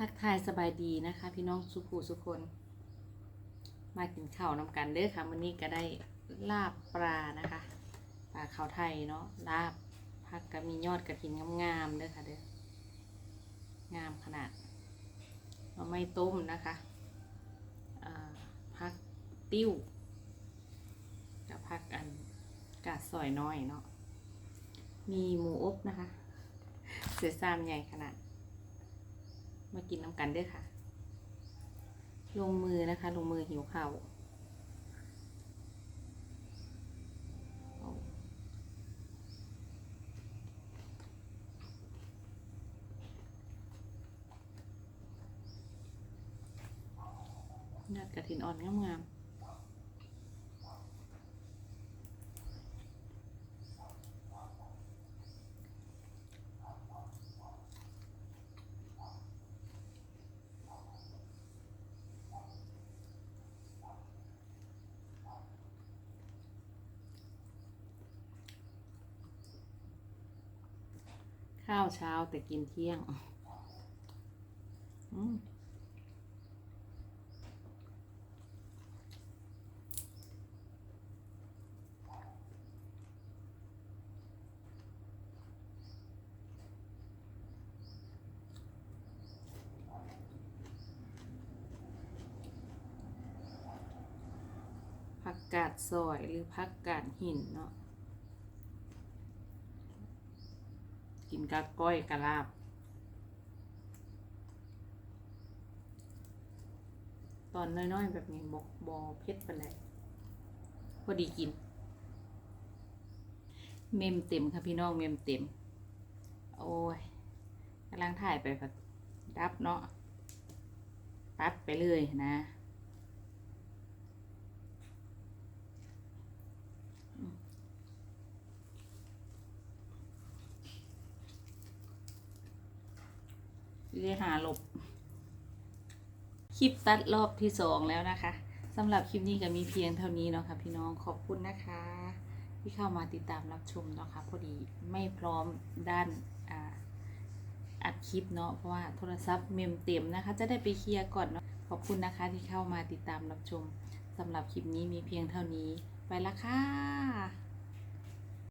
ทักทายสบายดีนะคะ พี่น้องสุภูสุคน มากินข้าวน้ำกันเด้อค่ะวันนี้ก็ได้ลาบปลานะคะปลาขาวไทยเนาะลาบผักก็มียอดกระถินงามๆเด้อค่ะเด้องามขนาดเราไม่ต้มนะคะอ่าผักติ้วกับผักอันกาดซอยน้อยเนาะมีหมูอบนะคะ เสือซามใหญ่ขนาด มากินน้ำกันด้วยค่ะ ลงมือนะคะ ลงมือหิวข้าวเอานัดกระถินอ่อนงามๆ ข้าวเช้าแต่กินเที่ยงผักกาดซอยหรือผักกาดหินเนาะ กินกะก้อยกะลาบ ตอนน้อยๆ แบบนี้บอกบอเผ็ดไปเลยพอดีกิน เมมเต็มค่ะพี่น้องเมมเต็ม โอ้ยกำลังถ่ายไปแบบดับเนาะตัดไปเลยนะ เรียหาหลบ คลิปตัดรอบที่สองแล้วนะคะสำหรับคลิปนี้ก็มีเพียงเท่านี้เนาะค่ะพี่น้องขอบคุณนะคะ ที่เข้ามาติดตามรับชมเนาะค่ะพอดีไม่พร้อมด้านอัดคลิปเนาะเพราะว่าโทรศัพท์เมมเต็มนะคะ จะได้ไปเคลียร์ก่อนเนาะขอบคุณนะคะที่เข้ามาติดตามรับชมสำหรับคลิปนี้มีเพียงเท่านี้ไปละค่ะ